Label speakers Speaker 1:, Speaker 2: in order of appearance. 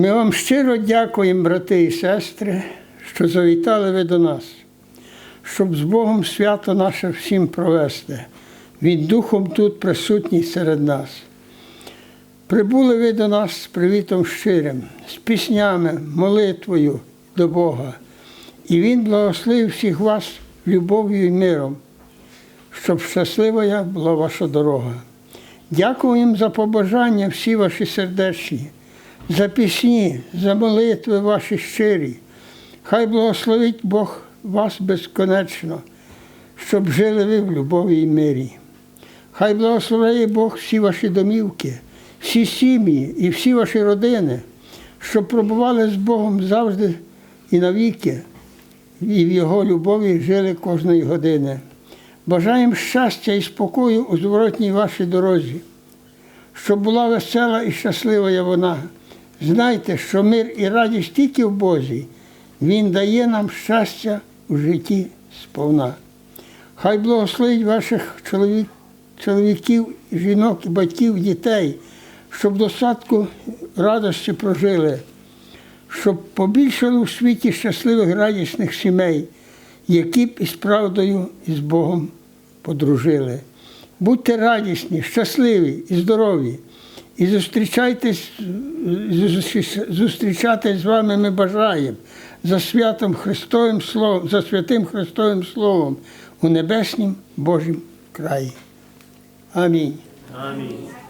Speaker 1: Ми вам щиро дякуємо, брати і сестри, що завітали ви до нас, щоб з Богом свято наше всім провести. Він Духом тут присутній серед нас. Прибули ви до нас з привітом щирим, з піснями, молитвою до Бога. І Він благословив всіх вас любов'ю і миром, щоб щасливою була ваша дорога. Дякуємо за побажання всі ваші сердечні, за пісні, за молитви ваші щирі. Хай благословить Бог вас безконечно, щоб жили ви в любові і мирі. Хай благословляє Бог всі ваші домівки, всі сім'ї і всі ваші родини, щоб пробували з Богом завжди і навіки, і в Його любові жили кожної години. Бажаємо щастя і спокою у зворотній вашій дорозі, щоб була весела і щаслива вона. Знайте, що мир і радість тільки в Бозі. Він дає нам щастя у житті сповна. Хай благословить ваших чоловік, чоловіків, жінок батьків, дітей, щоб достатку радості прожили, щоб побільшало у світі щасливих радісних сімей, які б із правдою і з Богом подружили. Будьте радісні, щасливі і здорові. І зустрічайтесь, зустрічатись з вами ми бажаємо за святом Христовим Словом, за святим Христовим Словом у небеснім Божім краї. Амінь.
Speaker 2: Амінь.